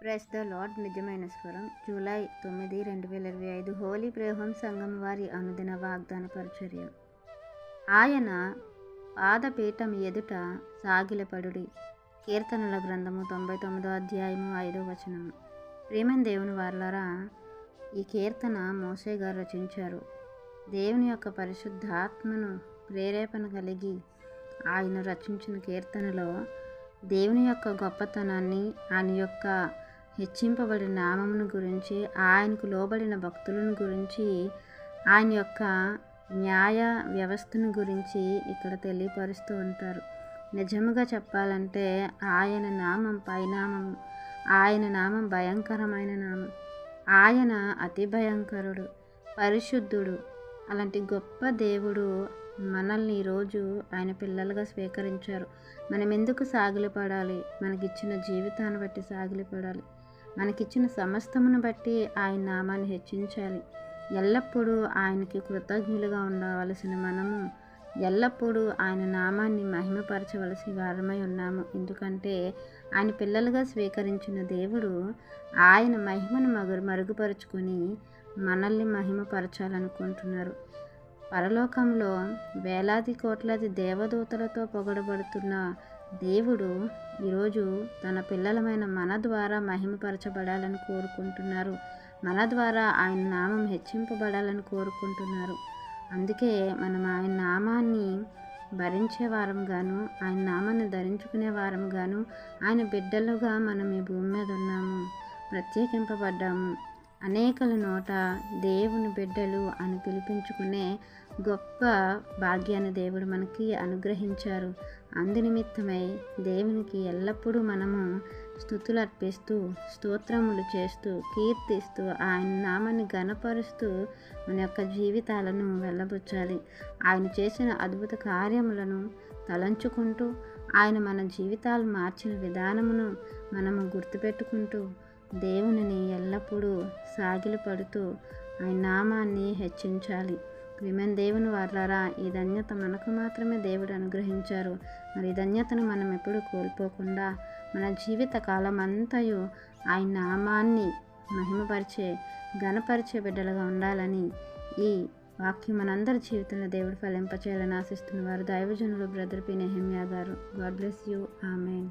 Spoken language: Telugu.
ప్రెస్ ద లార్డ్ నిజమైన స్వరం. జూలై తొమ్మిది రెండు వేల ఇరవై ఐదు హోలీ ప్రేహం సంఘం వారి అనుదిన వాగ్దాన పరిచర్య. ఆయన పాదపీఠం ఎదుట సాగిలపడుడి. కీర్తనల గ్రంథము తొంభై తొమ్మిదో అధ్యాయము ఐదో వచనము ప్రేమన్ దేవుని వార్లరా ఈ కీర్తన మోసే గారు రచించారు. దేవుని యొక్క పరిశుద్ధాత్మను ప్రేరేపణ కలిగి ఆయన రచించిన కీర్తనలో దేవుని యొక్క గొప్పతనాన్ని ఆయన యొక్క హెచ్చింపబడిన నామమును గురించి ఆయనకు లోబడిన భక్తులను గురించి ఆయన యొక్క న్యాయ వ్యవస్థను గురించి ఇక్కడ తెలియపరుస్తూ ఉంటారు. నిజముగా చెప్పాలంటే ఆయన నామం పైనామం ఆయన నామం భయంకరమైన నామం. ఆయన అతి భయంకరుడు పరిశుద్ధుడు అలాంటి గొప్ప దేవుడు మనల్ని ఈరోజు ఆయన పిల్లలుగా స్వీకరించారు. మనం ఎందుకు సాగిలిపడాలి? మనకిచ్చిన జీవితాన్ని బట్టి సాగిలిపడాలి. మనకిచ్చిన సమస్తమును బట్టి ఆయన నామాన్ని హెచ్చించాలి. ఎల్లప్పుడూ ఆయనకి కృతజ్ఞులుగా ఉండవలసిన మనము ఎల్లప్పుడూ ఆయన నామాన్ని మహిమపరచవలసి వారమై ఉన్నాము. ఎందుకంటే ఆయన పిల్లలుగా స్వీకరించిన దేవుడు ఆయన మహిమను మగు మరుగుపరుచుకొని మనల్ని మహిమపరచాలనుకుంటున్నారు. పరలోకంలో వేలాది కోట్లాది దేవదూతలతో పొగడబడుతున్న దేవుడు ఈరోజు తన పిల్లలమైన మన ద్వారా మహిమపరచబడాలని కోరుకుంటున్నారు. మన ద్వారా ఆయన నామం హెచ్చింపబడాలని కోరుకుంటున్నారు. అందుకే మనం ఆయన నామాన్ని భరించే వారంగాను ఆయన నామాన్ని ధరించుకునే వారంగాను ఆయన బిడ్డలుగా మనం ఈ భూమి మీద ఉన్నాము. ప్రత్యేకింపబడ్డాము. అనేకల నోట దేవుని బిడ్డలు అని పిలిపించుకునే గొప్ప భాగ్యాన్ని దేవుడు మనకి అనుగ్రహించారు. అందునిమిత్తమై దేవునికి ఎల్లప్పుడూ మనము స్థుతులు అర్పిస్తూ స్తోత్రములు చేస్తూ కీర్తిస్తూ ఆయన నామాన్ని గనపరుస్తూ మన యొక్క జీవితాలను వెళ్ళబుచ్చాలి. ఆయన చేసిన అద్భుత కార్యములను తలంచుకుంటూ ఆయన మన జీవితాలు మార్చిన విధానమును మనము గుర్తుపెట్టుకుంటూ దేవునిని ఎల్లప్పుడూ సాగిలపడుతూ ఆయన నామాన్ని హెచ్చించాలి. విమెన్ దేవుని వార్లారా ఈ ధన్యత మనకు మాత్రమే దేవుడు అనుగ్రహించారు. మరి ఈ ధన్యతను మనం ఎప్పుడు కోల్పోకుండా మన జీవిత కాలం అంతయు ఆయన నామాన్ని మహిమపరిచే ఘనపరిచే బిడ్డలుగా ఉండాలని ఈ వాక్యం మనందరి జీవితంలో దేవుడు ఫలింపచేయాలని ఆశిస్తున్న వారు దైవజనులు బ్రదర్ పి. నెహమ్యా గారు. God bless you. Amen.